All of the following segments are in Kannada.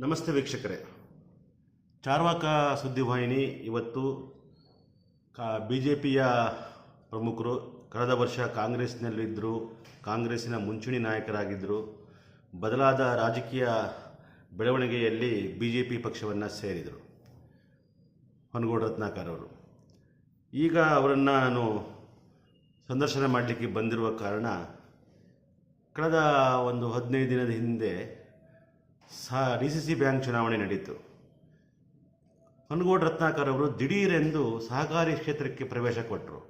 ನಮಸ್ತೆ ವೀಕ್ಷಕರೇ. ಚಾರ್ವಾಕ ಸುದ್ದಿವಾಹಿನಿ ಇವತ್ತು ಕಾ ಬಿ ಜೆ ಪಿಯ ಪ್ರಮುಖರು ಕಳೆದ ವರ್ಷ ಕಾಂಗ್ರೆಸ್ನಲ್ಲಿದ್ದರು, ಕಾಂಗ್ರೆಸ್ಸಿನ ಮುಂಚೂಣಿ ನಾಯಕರಾಗಿದ್ದರು. ಬದಲಾದ ರಾಜಕೀಯ ಬೆಳವಣಿಗೆಯಲ್ಲಿ ಬಿ ಜೆ ಪಿ ಪಕ್ಷವನ್ನು ಸೇರಿದರು. ಹೊನಗೋಡು ರತ್ನಾಕರ್ ಅವರು. ಈಗ ಅವರನ್ನು ನಾನು ಸಂದರ್ಶನ ಮಾಡಲಿಕ್ಕೆ ಬಂದಿರುವ ಕಾರಣ ಕಳೆದ ಒಂದು ಹದಿನೈದು ದಿನದ ಹಿಂದೆ ಸಹ ಡಿ ಸಿ ಸಿ ಬ್ಯಾಂಕ್ ಚುನಾವಣೆ ನಡೆಯಿತು ಹೊನಗೋಡು ರತ್ನಾಕರ್ ಅವರು ದಿಢೀರೆಂದು ಸಹಕಾರಿ ಕ್ಷೇತ್ರಕ್ಕೆ ಪ್ರವೇಶ ಕೊಟ್ಟರು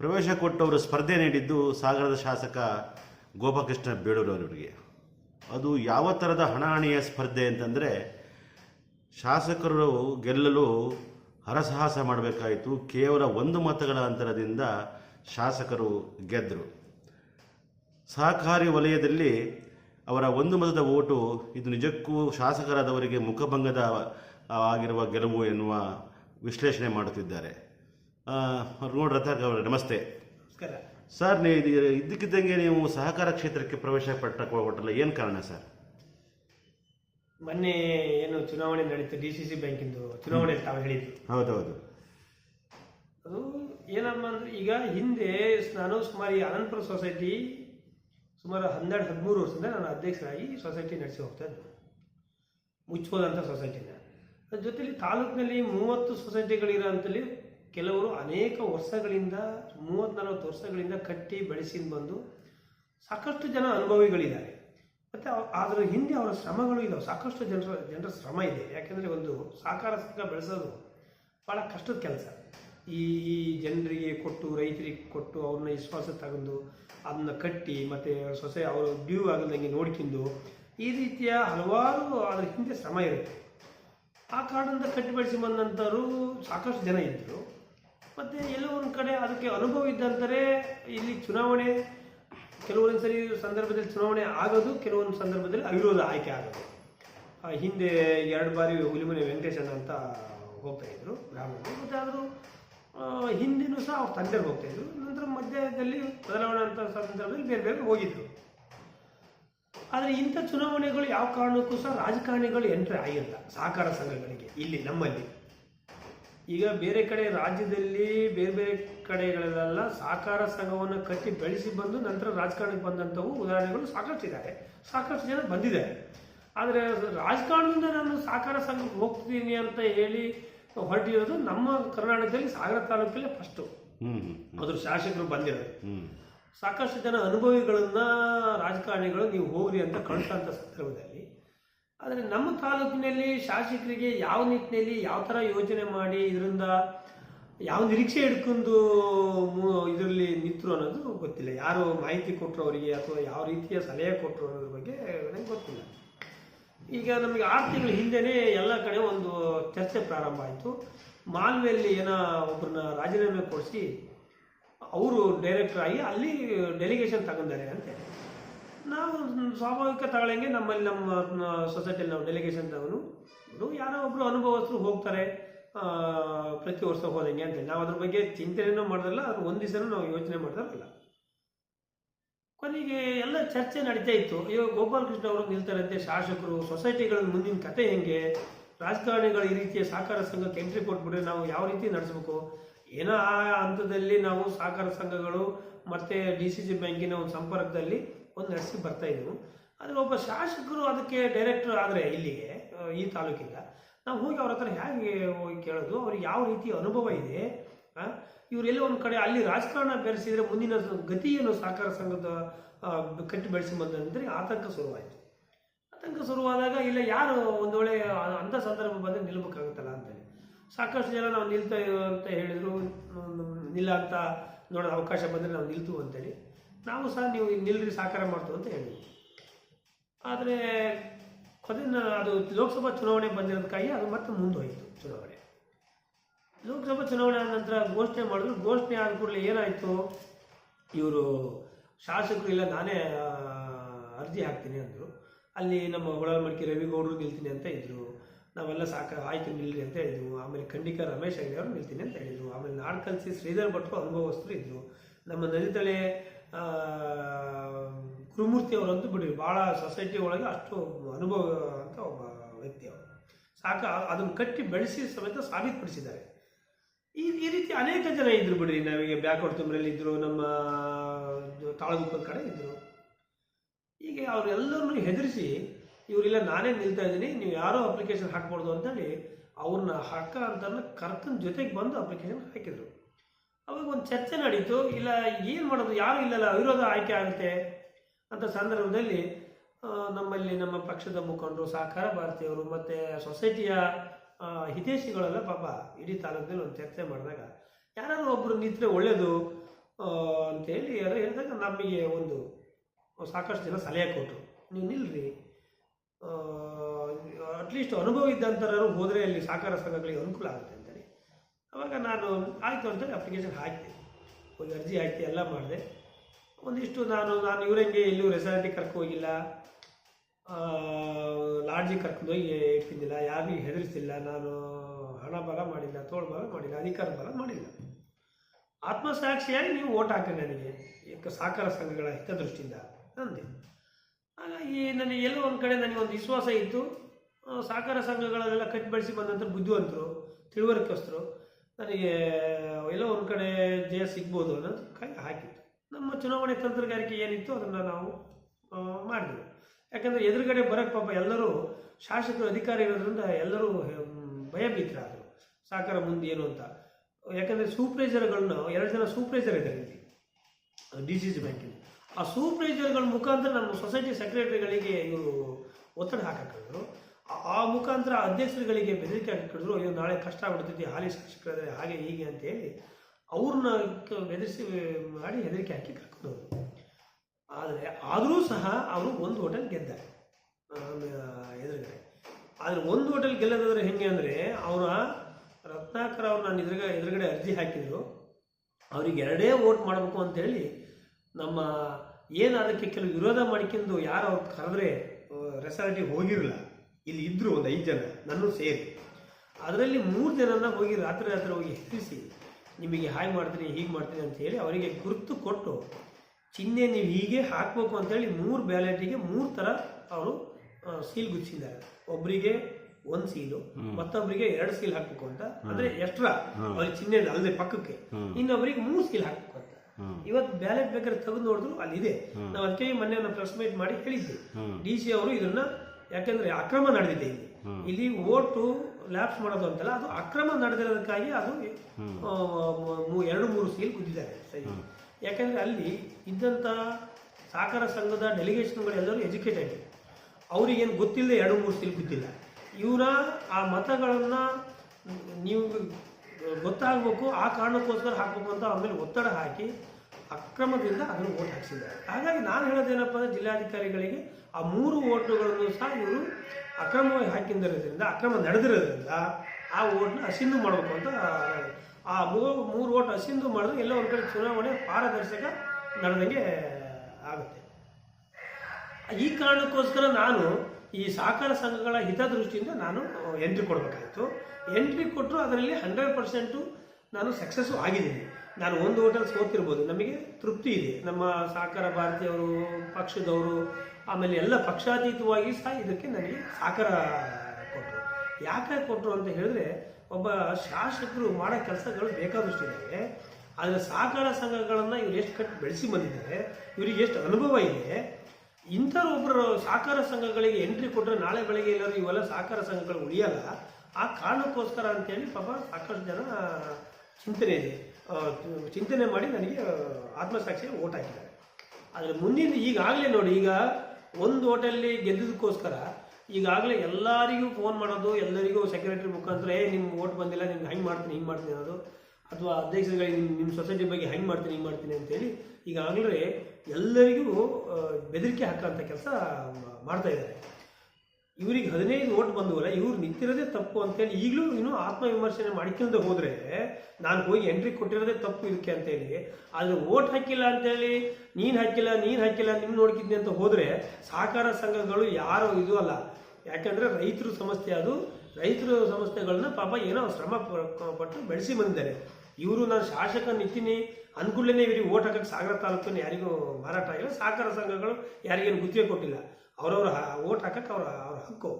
ಪ್ರವೇಶ ಕೊಟ್ಟು ಅವರು ಸ್ಪರ್ಧೆ ನೀಡಿದ್ದು ಸಾಗರದ ಶಾಸಕ ಗೋಪಾಕೃಷ್ಣ ಬೇಳೂರವರಿಗೆ. ಅದು ಯಾವ ಥರದ ಹಣಾಹಣಿಯ ಸ್ಪರ್ಧೆ ಅಂತಂದರೆ ಶಾಸಕರು ಗೆಲ್ಲಲು ಹರಸಾಹಸ ಮಾಡಬೇಕಾಯಿತು. ಕೇವಲ ಒಂದು ಮತಗಳ ಅಂತರದಿಂದ ಶಾಸಕರು ಗೆದ್ದರು ಸಹಕಾರಿ ವಲಯದಲ್ಲಿ ಅವರ ಒಂದು ಮತದ ಓಟು ಇದು ನಿಜಕ್ಕೂ ಶಾಸಕರಾದವರಿಗೆ ಮುಖಭಂಗದ ಆಗಿರುವ ಗೆಲುವು ಎನ್ನುವ ವಿಶ್ಲೇಷಣೆ ಮಾಡುತ್ತಿದ್ದಾರೆ. ನೋಡಿ ರಥ ಅವರೇ ನಮಸ್ತೆ. ನಮಸ್ಕಾರ. ಸರ್ ನೀವು ಇದ್ದಕ್ಕಿದ್ದಂಗೆ ನೀವು ಸಹಕಾರ ಕ್ಷೇತ್ರಕ್ಕೆ ಪ್ರವೇಶ ಪಟ್ಟ ಕೊಟ್ಟಲ್ಲ ಏನು ಕಾರಣ ಸರ್? ಮೊನ್ನೆ ಏನು ಚುನಾವಣೆ ನಡೀತು ಡಿ ಸಿ ಸಿ ಬ್ಯಾಂಕಿಂದು ಚುನಾವಣೆ ತಾವು ಹೇಳಿದ್ರು ಹೌದೌದು. ಅದು ಏನಮ್ಮ ಅಂದ್ರೆ ಈಗ ಹಿಂದೆ ನಾನು ಸುಮಾರು ಅನಂತಪುರ ಸೊಸೈಟಿ ಸುಮಾರು ಹನ್ನೆರಡು, ಹದಿಮೂರು ವರ್ಷದಿಂದ ನಾನು ಅಧ್ಯಕ್ಷರಾಗಿ ಸೊಸೈಟಿ ನಡೆಸಿ ಹೋಗ್ತಾ ಇದ್ದೆ. ಮುಚ್ಚೋದಂಥ ಸೊಸೈಟಿನ ಅದ್ರ ಜೊತೆಲಿ ತಾಲೂಕಿನಲ್ಲಿ ಮೂವತ್ತು ಸೊಸೈಟಿಗಳಿರೋಂಥಲ್ಲಿ ಕೆಲವರು ಅನೇಕ ವರ್ಷಗಳಿಂದ ಮೂವತ್ತು ನಲವತ್ತು ವರ್ಷಗಳಿಂದ ಕಟ್ಟಿ ಬೆಳೆಸಿ ಬಂದು ಸಾಕಷ್ಟು ಜನ ಅನುಭವಿಗಳಿದ್ದಾರೆ. ಮತ್ತು ಅದರ ಹಿಂದೆ ಅವರ ಶ್ರಮಗಳು ಇದಾವೆ. ಸಾಕಷ್ಟು ಜನರ ಜನರ ಶ್ರಮ ಇದೆ. ಯಾಕೆಂದರೆ ಒಂದು ಸಹಕಾರ ಸಂಘ ಬೆಳೆಸೋದು ಭಾಳ ಕಷ್ಟದ ಕೆಲಸ. ಈ ಈ ಜನರಿಗೆ ಕೊಟ್ಟು, ರೈತರಿಗೆ ಕೊಟ್ಟು ಅವ್ರನ್ನ ವಿಶ್ವಾಸ ತಗೊಂಡು ಅದನ್ನ ಕಟ್ಟಿ ಮತ್ತು ಸೊಸೆ ಅವರು ಡ್ಯೂ ಆಗದಂಗೆ ನೋಡ್ಕೊಂಡು ಈ ರೀತಿಯ ಹಲವಾರು ಅದರ ಹಿಂದೆ ಶ್ರಮ ಇರುತ್ತೆ. ಆ ಕಾರಣದಿಂದ ಕಟ್ಟಿ ಬೆಳೆಸಿ ಬಂದಂಥವ್ರು ಸಾಕಷ್ಟು ಜನ ಇದ್ದರು ಮತ್ತು ಎಲ್ಲೋ ಒಂದು ಕಡೆ ಅದಕ್ಕೆ ಅನುಭವ ಇದ್ದಂತಾರೆ ಇಲ್ಲಿ ಚುನಾವಣೆ, ಕೆಲವೊಂದು ಸರಿ ಸಂದರ್ಭದಲ್ಲಿ ಚುನಾವಣೆ ಆಗೋದು, ಕೆಲವೊಂದು ಸಂದರ್ಭದಲ್ಲಿ ಅವಿರೋಧ ಆಯ್ಕೆ ಆಗೋದು. ಹಿಂದೆ ಎರಡು ಬಾರಿ ಹುಲಿಮನೆ ವೆಂಕಟೇಶಣ್ಣ ಅಂತ ಹೋಗ್ತಾ ಇದ್ರು ಗ್ರಾಮದಲ್ಲಿ. ಮತ್ತು ಆದರೂ ಹಿಂದಿನೂ ಸಹ ಅವ್ರ ತಂದೆ ಹೋಗ್ತಾ ಇದ್ರು ನಂತರ ಮಧ್ಯದಲ್ಲಿ ಬದಲಾವಣೆ ಅಂತ ಸಂದರ್ಭದಲ್ಲಿ ಬೇರೆ ಬೇರೆ ಹೋಗಿದ್ರು. ಆದರೆ ಇಂಥ ಚುನಾವಣೆಗಳು ಯಾವ ಕಾರಣಕ್ಕೂ ಸಹ ರಾಜಕಾರಣಿಗಳು ಎಂಟ್ರಿ ಆಗಿಲ್ಲ. ಸಹಕಾರ ಸಂಘಗಳಿಗೆ, ಇಲ್ಲಿ ನಮ್ಮಲ್ಲಿ. ಈಗ ಬೇರೆ ಕಡೆ ರಾಜ್ಯದಲ್ಲಿ ಬೇರೆ ಬೇರೆ ಕಡೆಗಳಲ್ಲೆಲ್ಲ ಸಹಕಾರ ಸಂಘವನ್ನು ಕಟ್ಟಿ ಬೆಳೆಸಿ ಬಂದು ನಂತರ ರಾಜಕಾರಣಕ್ಕೆ ಬಂದಂಥವು ಉದಾಹರಣೆಗಳು ಸಾಕಷ್ಟು ಇದ್ದಾರೆ ಸಾಕಷ್ಟು ಜನ ಬಂದಿದ್ದಾರೆ. ಆದರೆ ರಾಜಕಾರಣದಿಂದ ನಾನು ಸಹಕಾರ ಸಂಘಕ್ಕೆ ಹೋಗ್ತೀನಿ ಅಂತ ಹೇಳಿ ಹೊರಟಿರೋದು ನಮ್ಮ ಕರ್ನಾಟಕದಲ್ಲಿ ಸಾಗರ ತಾಲೂಕಲ್ಲೇ ಫಸ್ಟು ಅದ್ರ ಶಾಸಕರು ಬಂದಿರೋದು. ಸಾಕಷ್ಟು ಜನ ಅನುಭವಿಗಳನ್ನ ರಾಜಕಾರಣಿಗಳು ನೀವು ಹೋಗ್ರಿ ಅಂತ ಕಳಿಸೋಂಥ ಸಂದರ್ಭದಲ್ಲಿ. ಆದರೆ ನಮ್ಮ ತಾಲೂಕಿನಲ್ಲಿ ಶಾಸಕರಿಗೆ ಯಾವ ನಿಟ್ಟಿನಲ್ಲಿ ಯಾವ ಥರ ಯೋಚನೆ ಮಾಡಿ ಇದರಿಂದ ಯಾವ ನಿರೀಕ್ಷೆ ಇಟ್ಕೊಂಡು ಇದರಲ್ಲಿ ನಿಂತರು ಅನ್ನೋದು ಗೊತ್ತಿಲ್ಲ. ಯಾರು ಮಾಹಿತಿ ಕೊಟ್ಟರು ಅವರಿಗೆ ಅಥವಾ ಯಾವ ರೀತಿಯ ಸಲಹೆ ಕೊಟ್ಟರು ಅನ್ನೋದ್ರ ಬಗ್ಗೆ ನನಗೆ ಗೊತ್ತಿಲ್ಲ. ಈಗ ನಮಗೆ ಆರು ತಿಂಗಳ ಹಿಂದೆನೇ ಎಲ್ಲ ಕಡೆ ಒಂದು ಚರ್ಚೆ ಪ್ರಾರಂಭ ಆಯಿತು. ಮಾಲ್ವೆಯಲ್ಲಿ ಏನೋ ಒಬ್ಬರನ್ನ ರಾಜೀನಾಮೆ ಕೊಡಿಸಿ ಅವರು ಡೈರೆಕ್ಟರ್ ಆಗಿ ಅಲ್ಲಿ ಡೆಲಿಗೇಷನ್ ತಗೊಂಡಾರೆ ಅಂತ ನಾವು ಸ್ವಾಭಾವಿಕ ತಗೊಳ್ಳಂಗೆ ನಮ್ಮಲ್ಲಿ ನಮ್ಮ ಸೊಸೈಟಿಯಲ್ಲಿ ನಾವು ಡೆಲಿಗೇಷನ್ ತಗೊಂಡು ಯಾರೋ ಒಬ್ಬರು ಅನುಭವಸ್ಥರು ಹೋಗ್ತಾರೆ ಪ್ರತಿ ವರ್ಷ ಹೋದಂಗೆ ಅಂತ ನಾವು ಅದ್ರ ಬಗ್ಗೆ ಚಿಂತನೆಯೂ ಮಾಡೋದಿಲ್ಲ, ಅದು ಒಂದು ದಿವಸನೂ ನಾವು ಯೋಚನೆ ಮಾಡೋದಲ್ಲ. ಕೊನೆಗೆ ಎಲ್ಲ ಚರ್ಚೆ ನಡೀತಾ ಇತ್ತು. ಅಯ್ಯೋ ಗೋಪಾಲಕೃಷ್ಣ ಅವರು ನಿಲ್ತಾರಂತೆ ಶಾಸಕರು ಸೊಸೈಟಿಗಳ ಮುಂದಿನ ಕತೆ ಹೆಂಗೆ? ರಾಜಕಾರಣಿಗಳು ಈ ರೀತಿಯ ಸಹಕಾರ ಸಂಘಕ್ಕೆ ಎಂಟ್ರಿ ಕೊಟ್ಬಿಟ್ರೆ ನಾವು ಯಾವ ರೀತಿ ನಡೆಸಬೇಕು? ಏನೋ ಆ ಹಂತದಲ್ಲಿ ನಾವು ಸಹಕಾರ ಸಂಘಗಳು ಮತ್ತು ಡಿ ಸಿ ಸಿ ಬ್ಯಾಂಕಿನ ಒಂದು ಸಂಪರ್ಕದಲ್ಲಿ ಒಂದು ನಡೆಸಿ ಬರ್ತಾ ಇದ್ವು. ಆದರೆ ಒಬ್ಬ ಶಾಸಕರು ಅದಕ್ಕೆ ಡೈರೆಕ್ಟರ್ ಆದರೆ ಇಲ್ಲಿಗೆ, ಈ ತಾಲೂಕಿಂದ, ನಾವು ಹೋಗಿ ಅವ್ರ ಹತ್ರ ಹೇಗೆ ಹೋಗಿ ಕೇಳೋದು? ಅವ್ರಿಗೆ ಯಾವ ರೀತಿ ಅನುಭವ ಇದೆ? ಇವರೆಲ್ಲ ಒಂದು ಕಡೆ ಅಲ್ಲಿ ರಾಜಕಾರಣ ಬೆರೆಸಿದ್ರೆ ಮುಂದಿನ ಗತಿ ಏನು ಸಹಕಾರ ಸಂಘದ ಕಟ್ಟಿ ಬೆಳೆಸಿ ಬಂದಂದ್ರೆ ಆತಂಕ ಶುರುವಾಯಿತು. ಆತಂಕ ಶುರುವಾದಾಗ ಇಲ್ಲ, ಯಾರು ಒಂದು ವೇಳೆ ಅಂಥ ಸಂದರ್ಭ ಬಂದರೆ ನಿಲ್ಬೇಕಾಗುತ್ತಲ್ಲ ಅಂತೇಳಿ. ಸಾಕಷ್ಟು ಜನ ನಾವು ನಿಲ್ತಾ ಅಂತ ಹೇಳಿದರು, ನಿಲ್ಲ ಅಂತ ನೋಡೋ ಅವಕಾಶ ಬಂದರೆ ನಾವು ನಿಲ್ತು ಅಂತೇಳಿ. ನಾವು ಸಹ ನೀವು ನಿಲ್ರಿ ಸಾಕಾರ ಮಾಡ್ತು ಅಂತ ಹೇಳಿ ಆದರೆ ಕೊನೆಯ ಅದು ಲೋಕಸಭಾ ಚುನಾವಣೆ ಬಂದಿರೋದಕ್ಕಾಗಿ ಅದು ಮತ್ತೆ ಮುಂದೋಯಿತು, ಚುನಾವಣೆ. ಲೋಕಸಭಾ ಚುನಾವಣೆ ಆದ ನಂತರ ಘೋಷಣೆ ಮಾಡಿದ್ರು. ಘೋಷಣೆ ಆದ ಕೂಡಲೇ ಏನಾಯಿತು? ಇವರು ಶಾಸಕರು, ಇಲ್ಲ ನಾನೇ ಅರ್ಜಿ ಹಾಕ್ತೀನಿ ಅಂದರು. ಅಲ್ಲಿ ನಮ್ಮ ಹೊಳಲ್ಮಡಿಕೆ ರವಿಗೌಡರು ನಿಲ್ತೀನಿ ಅಂತ ಇದ್ದರು ನಾವೆಲ್ಲ ಸಾಕ, ಆಯ್ತು ನಿಲ್ಲರಿ ಅಂತ ಹೇಳಿದ್ರು. ಆಮೇಲೆ ಖಂಡಿಕ ರಮೇಶ್ ಹೆಗ್ಡೆ ಅವರು ನಿಲ್ತೀನಿ ಅಂತ ಹೇಳಿದರು. ಆಮೇಲೆ ನಾಡ್ಕಲ್ಸಿ ಶ್ರೀಧರ್ ಭಟ್ರು ಅನುಭವಸ್ಥರು ಇದ್ದರು ನಮ್ಮ ನದಿತಳೆ ಗುರುಮೂರ್ತಿ ಅವರಂತೂ ಬಿಡಿ ಭಾಳ ಸೊಸೈಟಿ ಒಳಗೆ ಅಷ್ಟು ಅನುಭವ ಅಂತ ಒಬ್ಬ ವ್ಯಕ್ತಿ ಅವರು. ಸಾಕ, ಅದನ್ನು ಕಟ್ಟಿ ಬೆಳೆಸಿ ಸಮೇತ ಸಾಬೀತುಪಡಿಸಿದ್ದಾರೆ. ಈ ಈ ರೀತಿ ಅನೇಕ ಜನ ಇದ್ರು ಬಿಡ್ರಿ. ನಾವೀಗ ಬ್ಯಾಕ್ವರ್ಡ್ ತುಂಬ್ರಲ್ಲಿ ಇದ್ರು, ನಮ್ಮ ತಾಳಗುಪ್ಪದ ಕಡೆ ಇದ್ರು. ಹೀಗೆ ಅವರೆಲ್ಲರನ್ನು ಹೆದರಿಸಿ, ಇವರಿಲ್ಲ, ನಾನೇ ನಿಲ್ತಾ ಇದ್ದೀನಿ. ನೀವು ಯಾರೋ ಅಪ್ಲಿಕೇಶನ್ ಹಾಕ್ಬಾರ್ದು ಅಂತೇಳಿ ಅವ್ರನ್ನ ಹಾಕ ಅಂತ ಕರ್ತನ ಜೊತೆಗೆ ಬಂದು ಅಪ್ಲಿಕೇಶನ್ ಹಾಕಿದ್ರು. ಅವಾಗ ಒಂದು ಚರ್ಚೆ ನಡೀತು. ಇಲ್ಲ, ಏನು ಮಾಡೋದು? ಯಾರು ಇಲ್ಲಲ್ಲ, ಅವಿರೋಧ ಆಯ್ಕೆ ಆಗುತ್ತೆ ಅಂತ ಸಂದರ್ಭದಲ್ಲಿ ನಮ್ಮಲ್ಲಿ ನಮ್ಮ ಪಕ್ಷದ ಮುಖಂಡರು, ಸಹಕಾರ ಭಾರತೀಯವರು ಮತ್ತು ಸೊಸೈಟಿಯ ಆ, ಹಿತೈಷಿಗಳೆಲ್ಲ ಪಾಪ ಇಡೀ ತಾಲೂಕಿನಲ್ಲಿ ಒಂದು ಚರ್ಚೆ ಮಾಡಿದಾಗ ಯಾರಾದರೂ ಒಬ್ಬರು ನಿಂತರೆ ಒಳ್ಳೆಯದು ಅಂತೇಳಿ ಯಾರೋ ಹೇಳಿದಾಗ ನಮಗೆ ಒಂದು ಸಾಕಷ್ಟು ಜನ ಸಲಹೆ ಕೊಟ್ಟರು ನೀವು ನಿಲ್ರಿ. ಅಟ್ಲೀಸ್ಟ್ ಅನುಭವ ಇದ್ದಂಥವ್ರು ಹೋದರೆ ಅಲ್ಲಿ ಸಹಕಾರ ಸಂಘಗಳಿಗೆ ಅನುಕೂಲ ಆಗುತ್ತೆ ಅಂತೇಳಿ. ಅವಾಗ ನಾನು ಆಯಿತು ಅಂತೇಳಿ ಅಪ್ಲಿಕೇಶನ್ ಹಾಕಿದೆ. ಒಂದು ಅರ್ಜಿ ಹಾಕಿ ಎಲ್ಲ ಮಾಡಿದೆ. ಒಂದಿಷ್ಟು ನಾನು ನಾನು ಇವರಂಗೆ ಎಲ್ಲೂ ರೆಸಾರ್ಟಿಗೆ ಕರ್ಕೊ ಹೋಗಿಲ್ಲ. ಲಾಡ್ಜಿಗೆ ಕರ್ಕೊಂಡೋಗಿ ಇಟ್ಟಿದ್ದಿಲ್ಲ ಯಾರಿಗೂ ಹೆದರಿಸಿಲ್ಲ ನಾನು ಹಣ ಬಲ ಮಾಡಿಲ್ಲ, ತೋಳು ಬಲ ಮಾಡಿಲ್ಲ, ಅಧಿಕಾರ ಬಲ ಮಾಡಿಲ್ಲ. ಆತ್ಮಸಾಕ್ಷಿಯಾಗಿ ನೀವು ಓಟ್ ಹಾಕಿ ನನಗೆ. ಸಹಕಾರ ಸಂಘಗಳ ಹಿತದೃಷ್ಟಿಯಿಂದ ಅಂದೆ. ಹಾಗಾಗಿ ನನಗೆ ಎಲ್ಲೋ ಒಂದು ಕಡೆ ನನಗೆ ಒಂದು ವಿಶ್ವಾಸ ಇತ್ತು. ಸಹಕಾರ ಸಂಘಗಳನ್ನೆಲ್ಲ ಕಟ್ಟಿ ಬೆಳೆಸಿ ಬಂದಂಥ ಬುದ್ಧಿವಂತರು ತಿಳುವಳಿಕಸ್ತರು ನನಗೆ ಎಲ್ಲೋ ಒಂದು ಕಡೆ ಜಯ ಸಿಗ್ಬೋದು ಅನ್ನೋದು ಕೈ ಹಾಕಿತ್ತು. ನಮ್ಮ ಚುನಾವಣೆ ತಂತ್ರಗಾರಿಕೆ ಏನಿತ್ತು ಅದನ್ನು ನಾವು ಮಾಡಿದ್ವಿ. ಯಾಕಂದರೆ ಎದುರುಗಡೆ ಬರೋಕ್ಕೆ ಪಾಪ ಎಲ್ಲರೂ ಶಾಸಕರು ಅಧಿಕಾರಿ ಇರೋದ್ರಿಂದ ಎಲ್ಲರೂ ಭಯ ಭಯಭೀತರಾದರು. ಸಾಕಾರ ಮುಂದೆ ಏನು ಅಂತ. ಯಾಕಂದರೆ ಸೂಪ್ರೈಸರ್ಗಳನ್ನ, ಎರಡು ಜನ ಸೂಪ್ರೈಸರ್ ಇದ್ದಾರೆ ಇಲ್ಲಿ. ಡಿ ಸಿ ಸಿ ಬ್ಯಾಂಕಿನ. ಆ ಸೂಪ್ರೈಸರ್ಗಳ ಮುಖಾಂತರ ನಮ್ಮ ಸೊಸೈಟಿ ಸೆಕ್ರೆಟರಿಗಳಿಗೆ ಇವರು ಒತ್ತಡ ಹಾಕಿದ್ರು ಆ ಮುಖಾಂತರ ಅಧ್ಯಕ್ಷರುಗಳಿಗೆ ಬೆದರಿಕೆ ಹಾಕಿದ್ರು, ಅಯ್ಯೋ, ನಾಳೆ ಕಷ್ಟ ಆಗ್ಬಿಡ್ತೈತಿ, ಹಾಲಿ ಶಾಸಕರಾದರೆ ಹಾಗೆ ಹೀಗೆ ಅಂತ ಹೇಳಿ ಅವ್ರನ್ನ ಬೆದರಿಸಿ ಮಾಡಿ ಹೆದರಿಕೆ ಹಾಕಿ ಕರ್ಕೊಂಡು ಆದರೆ ಆದರೂ ಸಹ ಅವರು ಒಂದು ಹೋಟೆಲ್ ಗೆದ್ದಾರೆ. ಎದುರುಗಡೆ. ಆದರೆ ಒಂದು ಹೋಟೆಲ್ ಗೆಲ್ಲದಾದ್ರೆ ಹೆಂಗೆ ಅಂದರೆ ಅವರ ರತ್ನಾಕರ್ ಅವ್ರು ನಾನು ಎದುರುಗ ಎದುರುಗಡೆ ಅರ್ಜಿ ಹಾಕಿದ್ರು. ಅವ್ರಿಗೆ ಎರಡೇ ವೋಟ್ ಮಾಡಬೇಕು ಅಂತೇಳಿ ನಮ್ಮ ಏನು ಅದಕ್ಕೆ ಕೆಲವು ವಿರೋಧ ಮಾಡಿಕೊಂಡು ಯಾರು ಅವ್ರು ಕರೆದ್ರೆ ರೆಸಾರ್ಟಿಗೆ ಹೋಗಿರಲ್ಲ. ಇಲ್ಲಿ ಇದ್ದರು ಒಂದು ಐದು ಜನ, ನನ್ನೂ ಸೇರಿ. ಅದರಲ್ಲಿ ಮೂರು ಜನನ ಹೋಗಿ ರಾತ್ರಿ ರಾತ್ರಿ ಹೋಗಿ ಹೆಸರಿಸಿ ನಿಮಗೆ ಹಾಗೆ ಮಾಡ್ತೀನಿ, ಹೀಗೆ ಮಾಡ್ತೀನಿ ಅಂತ ಹೇಳಿ ಅವರಿಗೆ ಗುರುತು ಕೊಟ್ಟು ಚಿಹ್ನೆ ನೀವು ಹೀಗೆ ಹಾಕಬೇಕು ಅಂತೇಳಿ ಮೂರು ಬ್ಯಾಲೆಟಿಗೆ ಮೂರು ತರ ಅವರು ಸೀಲ್ ಗುಚ್ಚಿದ್ದಾರೆ. ಒಬ್ಬರಿಗೆ ಒಂದು ಸೀಲು ಮತ್ತೊಬ್ಬರಿಗೆ ಎರಡು ಸೀಲ್ ಹಾಕಬೇಕು ಅಂತ. ಅಂದ್ರೆ ಎಕ್ಸ್ಟ್ರಾ ಅವ್ರಿಗೆ ಚಿಹ್ನೆ ಅಲ್ಲದೆ ಪಕ್ಕಕ್ಕೆ. ಇನ್ನೊಬ್ಬರಿಗೆ ಮೂರು ಸೀಲ್ ಹಾಕಬೇಕು ಅಂತ. ಇವತ್ತು ಬ್ಯಾಲೆಟ್ ಬೇಕಾದ್ರೆ ತೆಗೆದು ನೋಡಿದ್ರು ಅಲ್ಲಿದೆ. ನಾವು ಅದಕ್ಕೆ ಮೊನ್ನೆ ನಾವು ಪ್ರೆಸ್ ಮೀಟ್ ಮಾಡಿ ಹೇಳಿದ್ದೆ ಡಿ ಸಿ ಅವರು ಇದನ್ನ ಯಾಕಂದ್ರೆ ಅಕ್ರಮ ನಡೆದಿದೆ ಇಲ್ಲಿ. ಇಲ್ಲಿ ಓಟು ಲ್ಯಾಪ್ಸ್ ಮಾಡೋದು ಅಂತಲ್ಲ ಅದು ಅಕ್ರಮ ನಡೆದಿರೋದಕ್ಕಾಗಿ ಅದು ಎರಡು ಮೂರು ಸೀಲ್ ಕುದ್ದಿದ್ದಾರೆ ಸರಿ. ಯಾಕಂದ್ರೆ ಅಲ್ಲಿ ಇದ್ದಂಥ ಸಹಕಾರ ಸಂಘದ ಡೆಲಿಗೇಷನ್ಗಳು ಎಲ್ಲರೂ ಎಜುಕೇಟೆಡ್ ಅವ್ರಿಗೇನು ಗೊತ್ತಿಲ್ಲ ಎರಡು ಮೂರು ಸಿಲ್ ಇವರ ಆ ಮತಗಳನ್ನು ನೀವು ಗೊತ್ತಾಗಬೇಕು, ಆ ಕಾರಣಕ್ಕೋಸ್ಕರ ಹಾಕಬೇಕು ಅಂತ ಆಮೇಲೆ ಒತ್ತಡ ಹಾಕಿ ಅಕ್ರಮದಿಂದ ಅದನ್ನು ಓಟ್ ಹಾಕಿಸಿದ್ದಾರೆ. ಹಾಗಾಗಿ ನಾನು ಹೇಳೋದೇನಪ್ಪ ಅಂದರೆ ಜಿಲ್ಲಾಧಿಕಾರಿಗಳಿಗೆ ಆ ಮೂರು ಓಟುಗಳನ್ನು ಸಹ ಇವರು ಅಕ್ರಮವಾಗಿ ಹಾಕಿದ್ದರಿಂದ, ಅಕ್ರಮ ನಡೆದಿರೋದ್ರಿಂದ ಆ ಓಟ್ನ ಅಸಿಂದು ಮಾಡಬೇಕು ಅಂತ ಆ ಮೂರು ಮೂರು ಓಟ್ ಹಸಿಂದು ಮಾಡಿದ್ರೆ, ಎಲ್ಲ ಒಂದು ಕಡೆ ಚುನಾವಣೆ ಪಾರದರ್ಶಕ ನಡೆದಂಗೆ ಆಗುತ್ತೆ. ಈ ಕಾರಣಕ್ಕೋಸ್ಕರ ನಾನು ಈ ಸಹಕಾರ ಸಂಘಗಳ ಹಿತದೃಷ್ಟಿಯಿಂದ ನಾನು ಎಂಟ್ರಿ ಕೊಡಬೇಕಾಯಿತು. ಎಂಟ್ರಿ ಕೊಟ್ಟರು ಅದರಲ್ಲಿ ಹಂಡ್ರೆಡ್ ಪರ್ಸೆಂಟು ನಾನು ಸಕ್ಸಸ್ಸು ಆಗಿದ್ದೀನಿ. ನಾನು ಒಂದು ಹೋಟೆಲ್ ಸೋತಿರ್ಬೋದು. ನಮಗೆ ತೃಪ್ತಿ ಇದೆ. ನಮ್ಮ ಸಹಕಾರ ಭಾರತೀಯವರು, ಪಕ್ಷದವರು, ಆಮೇಲೆ ಎಲ್ಲ ಪಕ್ಷಾತೀತವಾಗಿ ಸಹ ಇದಕ್ಕೆ ನನಗೆ ಸಹಕಾರ ಕೊಟ್ಟರು. ಯಾಕೆ ಕೊಟ್ಟರು ಅಂತ ಹೇಳಿದ್ರೆ ಒಬ್ಬ ಶಾಸಕರು ಮಾಡೋ ಕೆಲಸಗಳು ಬೇಕಾದಷ್ಟಿದೆ ಆದರೆ ಸಹಕಾರ ಸಂಘಗಳನ್ನು ಇವ್ರು ಎಷ್ಟು ಕಟ್ಟಿ ಬೆಳೆಸಿ ಬಂದಿದ್ದಾರೆ, ಇವ್ರಿಗೆ ಎಷ್ಟು ಅನುಭವ ಇದೆ ಒಬ್ಬರು ಸಹಕಾರ ಸಂಘಗಳಿಗೆ ಎಂಟ್ರಿ ಕೊಟ್ಟರೆ ನಾಳೆ ಬೆಳಗ್ಗೆ ಎಲ್ಲರೂ ಇವೆಲ್ಲ ಸಹಕಾರ ಸಂಘಗಳು ಉಳಿಯಲ್ಲ, ಆ ಕಾರಣಕ್ಕೋಸ್ಕರ ಅಂತೇಳಿ ಪಾಪ ಸಾಕಷ್ಟು ಜನ ಚಿಂತನೆ ಇದೆ. ಚಿಂತನೆ ಮಾಡಿ ನನಗೆ ಆತ್ಮಸಾಕ್ಷಿ ಓಟ್ ಹಾಕಿದ್ದಾರೆ. ಆದರೆ ಮುಂದಿನ ಈಗಾಗಲೇ ನೋಡಿ, ಈಗ ಒಂದು ಓಟಲ್ಲಿ ಗೆದ್ದದಕ್ಕೋಸ್ಕರ ಈಗಾಗಲೇ ಎಲ್ಲರಿಗೂ ಫೋನ್ ಮಾಡೋದು, ಎಲ್ಲರಿಗೂ ಸೆಕ್ರೆಟರಿ ಮುಖಾಂತರ, ಏ, ನಿಮ್ಗೆ ಓಟ್ ಬಂದಿಲ್ಲ, ನಿಮ್ಗೆ ಹಂಗೆ ಮಾಡ್ತೀನಿ, ಹಿಂಗೆ ಮಾಡ್ತೀನಿ ಅನ್ನೋದು, ಅಥವಾ ಅಧ್ಯಕ್ಷರುಗಳಿಗೆ ನಿಮ್ಮ ನಿಮ್ಮ ಸೊಸೈಟಿ ಬಗ್ಗೆ ಹೆಂಗೆ ಮಾಡ್ತೀನಿ, ಹಿಂಗೆ ಮಾಡ್ತೀನಿ ಅಂತೇಳಿ ಈಗಾಗಲೇ ಎಲ್ಲರಿಗೂ ಬೆದರಿಕೆ ಹಾಕೋಂಥ ಕೆಲಸ ಮಾಡ್ತಾ ಇದ್ದಾರೆ. ಇವರಿಗೆ ಹದಿನೈದು ಓಟ್ ಬಂದವಲ್ಲ, ಇವ್ರು ನಿಂತಿರೋದೇ ತಪ್ಪು ಅಂತೇಳಿ ಈಗಲೂ ಇನ್ನೂ ಆತ್ಮವಿಮರ್ಶನೆ ಮಾಡ್ಕೊಂಡು ಹೋದ್ರೆ ನಾನು ಹೋಗಿ ಎಂಟ್ರಿ ಕೊಟ್ಟಿರೋದೇ ತಪ್ಪು ಇದಕ್ಕೆ ಅಂತೇಳಿ. ಆದರೆ ಓಟ್ ಹಾಕಿಲ್ಲ ಅಂತೇಳಿ, ನೀನು ಹಾಕಿಲ್ಲ ನೀನು ಹಾಕಿಲ್ಲ ನಿಮ್ ನೋಡ್ಕಿದ್ನಿ ಅಂತ ಹೋದ್ರೆ ಸಹಕಾರ ಸಂಘಗಳು ಯಾರು ಇದು ಅಲ್ಲ. ಯಾಕಂದ್ರೆ ರೈತರು ಸಮಸ್ಯೆ ಅದು, ರೈತರು ಸಮಸ್ಯೆಗಳನ್ನ ಪಾಪ ಏನೋ ಶ್ರಮ ಪಟ್ಟು ಬೆಳೆಸಿ ಬಂದಿದ್ದಾರೆ. ಇವರು ನಾನು ಶಾಸಕ ನಿಂತೀನಿ ಅನ್ಕೂಲನೇ ಇವರಿಗೆ ಓಟ್ ಹಾಕಕ್ಕೆ ಸಾಗರ ತಾಲೂಕನ್ನು ಯಾರಿಗೂ ಮಾರಾಟ ಆಗಿಲ್ಲ, ಸಹಕಾರ ಸಂಘಗಳು ಯಾರಿಗೇನು ಗುತ್ತಿಗೆ ಕೊಟ್ಟಿಲ್ಲ. ಅವರವ್ರ ಓಟ್ ಹಾಕಕ್ಕೆ ಅವರ, ಅವ್ರ ಹಕ್ಕು.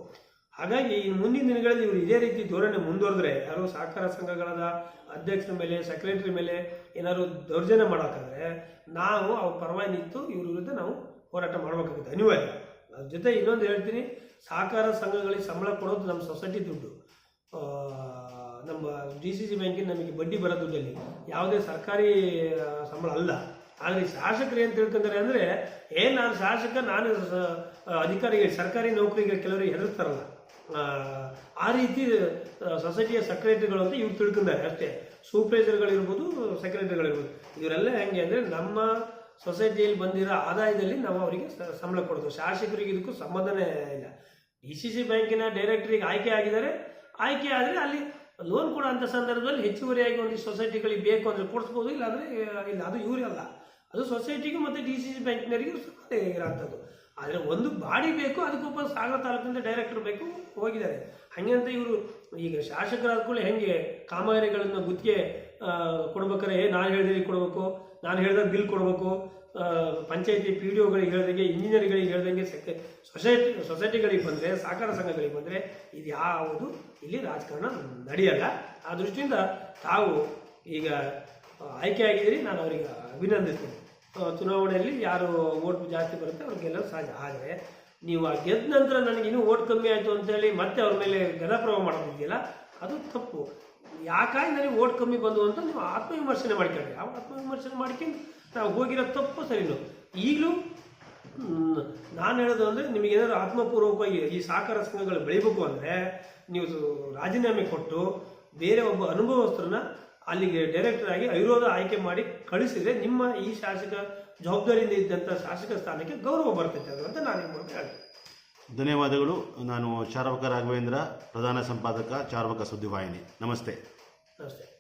ಹಾಗಾಗಿ ಇನ್ನು ಮುಂದಿನ ದಿನಗಳಲ್ಲಿ ಇವರು ಇದೇ ರೀತಿ ಧೋರಣೆ ಮುಂದುವರೆದ್ರೆ ಯಾರು ಸಹಕಾರ ಸಂಘಗಳಾದ ಅಧ್ಯಕ್ಷರ ಮೇಲೆ ಸೆಕ್ರೆಟರಿ ಮೇಲೆ ಏನಾದ್ರು ದೌರ್ಜನ್ಯ ಮಾಡೋಕ್ಕಾದ್ರೆ ನಾವು ಅವ್ರ ಪರವಾಗಿ ನಿಂತು ಇವ್ರ ವಿರುದ್ಧ ನಾವು ಹೋರಾಟ ಮಾಡಬೇಕಾಗುತ್ತೆ. ಅನಿವಾರ್ಯ ಅದ್ರ ಜೊತೆ ಇನ್ನೊಂದು ಹೇಳ್ತೀನಿ, ಸಹಕಾರ ಸಂಘಗಳಿಗೆ ಸಂಬಳ ಕೊಡೋದು ನಮ್ಮ ಸೊಸೈಟಿ ದುಡ್ಡು. ನಮ್ಮ ಡಿ ಸಿ ಸಿ ಬ್ಯಾಂಕಿನ ನಮಗೆ ಬಡ್ಡಿ ಬರೋ ದುಡ್ಡಲ್ಲಿ ಯಾವುದೇ ಸರ್ಕಾರಿ ಸಂಬಳ ಅಲ್ಲ. ಆದರೆ ಶಾಸಕರು ಏನು ತಿಳ್ಕೊಂತಾರೆ ಅಂದರೆ ಏ ನಾನು ಶಾಸಕ ನಾನು ಅಧಿಕಾರಿಗೆ ಸರ್ಕಾರಿ ನೌಕರಿಗೆ ಕೆಲವರಿಗೆ ಹೆದರ್ತಾರಲ್ಲ. ಆ, ರೀತಿ ಸೊಸೈಟಿಯ ಸೆಕ್ರೆಟರಿಗಳು ಅಂತ ಇವ್ರು ತಿಳ್ಕೊಂತಾರೆ ಅಷ್ಟೇ. ಸೂಪರ್ವೈಸರ್ಗಳಿರ್ಬೋದು ಸೆಕ್ರೆಟರಿಗಳಿರ್ಬೋದು ಇವರೆಲ್ಲ ಹೆಂಗೆ ಅಂದರೆ ನಮ್ಮ ಸೊಸೈಟಿಯಲ್ಲಿ ಬಂದಿರೋ ಆದಾಯದಲ್ಲಿ ನಾವು ಅವರಿಗೆ ಸಂಬಳ ಕೊಡೋದು. ಶಾಸಕರಿಗೆ ಇದಕ್ಕೂ ಸಂಬಂಧನೇ ಇಲ್ಲ. ಡಿ ಸಿ ಸಿ ಬ್ಯಾಂಕಿನ ಡೈರೆಕ್ಟರಿಗೆ ಆಯ್ಕೆ ಆಗಿದ್ದಾರೆ. ಆಯ್ಕೆ ಆದರೆ ಅಲ್ಲಿ ಲೋನ್ ಕೊಡೋ ಅಂಥ ಸಂದರ್ಭದಲ್ಲಿ ಹೆಚ್ಚುವರಿಯಾಗಿ ಒಂದು ಸೊಸೈಟಿಗಳಿಗೆ ಬೇಕು ಅಂದರೆ ಕೊಡಿಸ್ಬೋದು ಇಲ್ಲಾಂದರೆ ಇಲ್ಲ ಅದು ಇವರಲ್ಲ ಅದು ಸೊಸೈಟಿಗೆ ಮತ್ತು ಡಿ ಸಿ ಸಿ ಬ್ಯಾಂಕಿನವರಿಗೂ ಇರೋಂಥದ್ದು ಆದರೆ ಒಂದು ಬಾಡಿ ಬೇಕು ಅದಕ್ಕೊಬ್ಬ ಸಾಗರ ತಾಲೂಕಿಂದ ಡೈರೆಕ್ಟರ್ ಬೇಕು, ಹೋಗಿದ್ದಾರೆ. ಹಾಗೆ ಅಂತ ಇವರು ಈಗ ಶಾಸಕರಾದ ಕೂಡ ಹೆಂಗೆ ಕಾಮಗಾರಿಗಳನ್ನು ಗುತ್ತಿಗೆ ಕೊಡ್ಬೇಕಾರೆ ನಾನು ಹೇಳಿದ್ರೆ ಕೊಡಬೇಕು, ನಾನು ಹೇಳಿದಾಗ ಬಿಲ್ ಕೊಡಬೇಕು ಪಂಚಾಯತಿ ಪಿ ಡಿ ಒಗಳಿಗೆ ಹೇಳ್ದಂಗೆ ಇಂಜಿನಿಯರ್ಗಳಿಗೆ ಹೇಳ್ದಂಗೆ ಸೆಕ್ ಸೊಸೈಟಿ ಸೊಸೈಟಿಗಳಿಗೆ ಬಂದರೆ, ಸಹಕಾರ ಸಂಘಗಳಿಗೆ ಬಂದರೆ ಇದು ಯಾವುದು ಇಲ್ಲಿ ರಾಜಕಾರಣ ನಡೆಯಲ್ಲ. ಆ ದೃಷ್ಟಿಯಿಂದ ತಾವು ಈಗ ಆಯ್ಕೆ ಆಗಿದ್ದೀರಿ, ನಾನು ಅವರಿಗೆ ಅಭಿನಂದಿಸ್ತೀನಿ. ಚುನಾವಣೆಯಲ್ಲಿ ಯಾರು ಓಟ್ ಜಾಸ್ತಿ ಬರುತ್ತೆ ಅವ್ರು ಗೆಲ್ಲೋದು ಸಹಜ. ಆದರೆ ನೀವು ಆ ಗೆದ್ದ ನಂತರ ನನಗೆ ಇನ್ನೂ ಓಟ್ ಕಮ್ಮಿ ಆಯಿತು ಅಂತೇಳಿ ಮತ್ತೆ ಅವ್ರ ಮೇಲೆ ಗದಪ್ರಭಾವ ಮಾಡೋದಿದೆಯಲ್ಲ ಅದು ತಪ್ಪು. ಯಾಕಾಗಿ ನನಗೆ ಓಟ್ ಕಮ್ಮಿ ಬಂದು ಅಂತ ನೀವು ಆತ್ಮವಿಮರ್ಶನೆ ಮಾಡ್ಕೊಳ್ಳಿ. ಆ ಆತ್ಮವಿಮರ್ಶನೆ ಮಾಡ್ಕೊಂಡು ನಾವು ಹೋಗಿರೋ ತಪ್ಪು ಸರಿನು? ಈಗಲೂ ನಾನು ಹೇಳೋದು ಅಂದರೆ ನಿಮಗೆ ಏನಾದ್ರು ಆತ್ಮಪೂರ್ವಕವಾಗಿ ಈ ಸಹಕಾರ ಸಂಘಗಳು ಬೆಳಿಬೇಕು ಅಂದರೆ ನೀವು ರಾಜೀನಾಮೆ ಕೊಟ್ಟು ಬೇರೆ ಒಬ್ಬ ಅನುಭವಸ್ಥರನ್ನ ಅಲ್ಲಿಗೆ ಡೈರೆಕ್ಟರ್ ಆಗಿ ಅವಿರೋಧ ಆಯ್ಕೆ ಮಾಡಿ ಕಳಿಸಿದ್ರೆ ನಿಮ್ಮ ಈ ಶಾಸಕ ಜವಾಬ್ದಾರಿಯಿಂದ ಇದ್ದಂಥ ಶಾಸಕ ಸ್ಥಾನಕ್ಕೆ ಗೌರವ ಬರ್ತೈತೆ ಅದು ಅಂತ ನಾನು ನಿಮ್ಮ ಮೂಲಕ ಹೇಳ್ತೀನಿ. ಧನ್ಯವಾದಗಳು. ನಾನು ಚಾರ್ವಕ ರಾಘವೇಂದ್ರ ಪ್ರಧಾನ ಸಂಪಾದಕ ಚಾರ್ವಕ ಸುದ್ದಿವಾಹಿನಿ. ನಮಸ್ತೆ. ಅಷ್ಟೇ